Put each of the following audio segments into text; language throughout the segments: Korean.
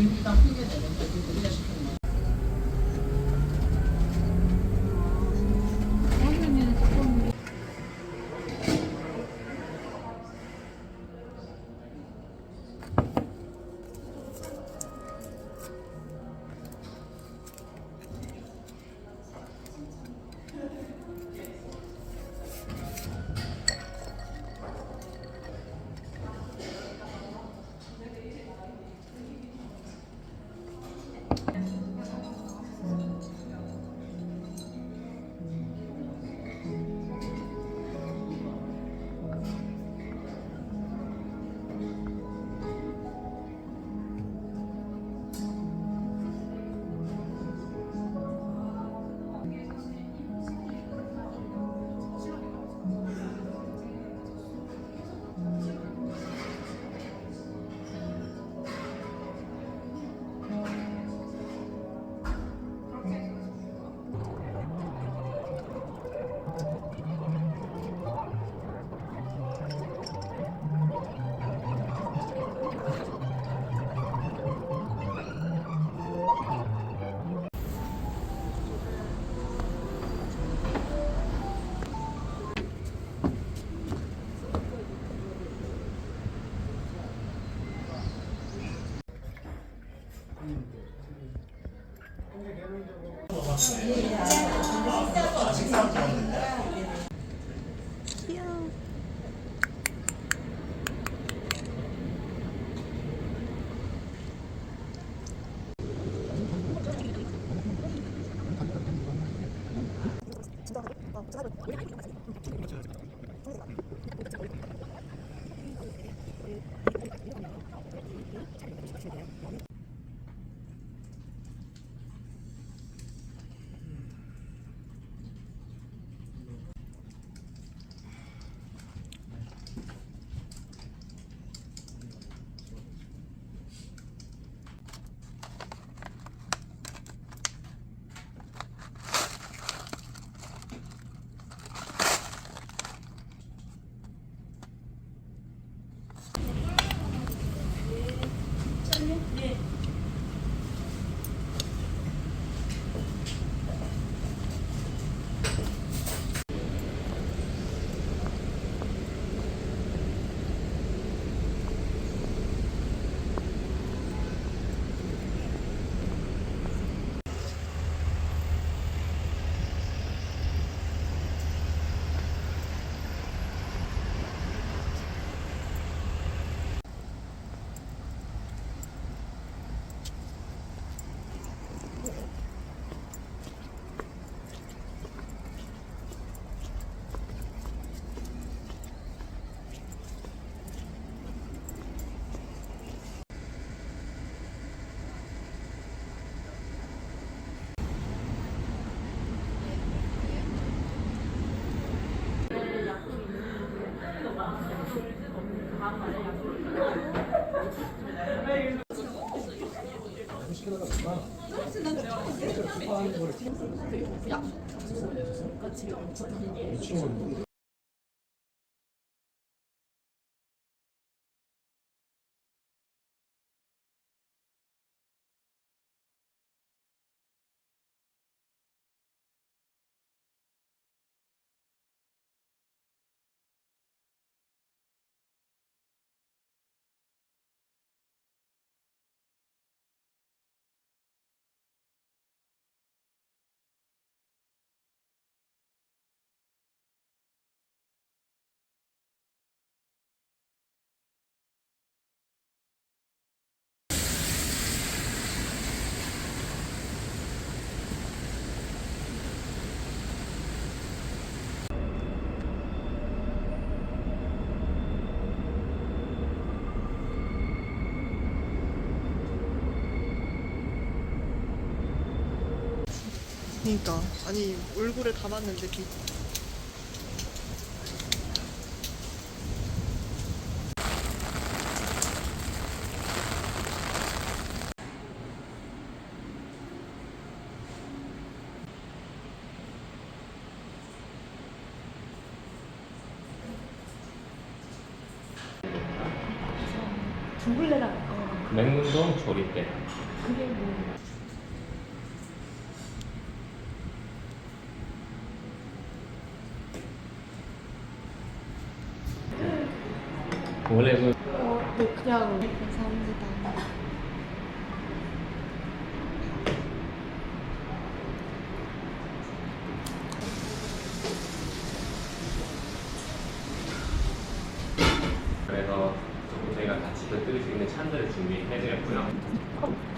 일단 핑계 대는 거지 우리가 시키 哎呀。 는 그니까 아니 얼굴에 담았는데 비. 둥글레랑 맹문동 조립대 그게 뭐 원래 그 어, 네, 그냥 감사합니다. 그래서 조금 저희가 같이 곁들일 수 있는 찬들을 준비해드렸고요. 어,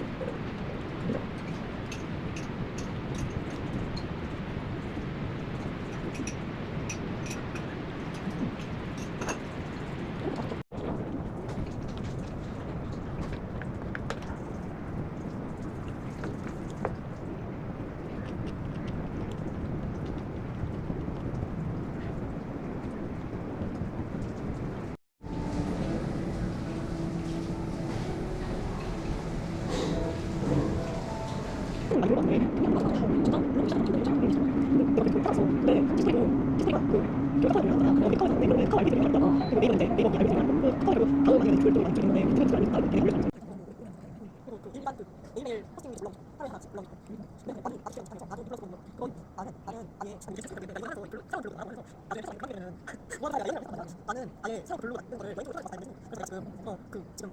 나는 아예 새로 블루 같은 거를 여행으로 찾아서 봤다는 거지. 그래서 지금 어그 지금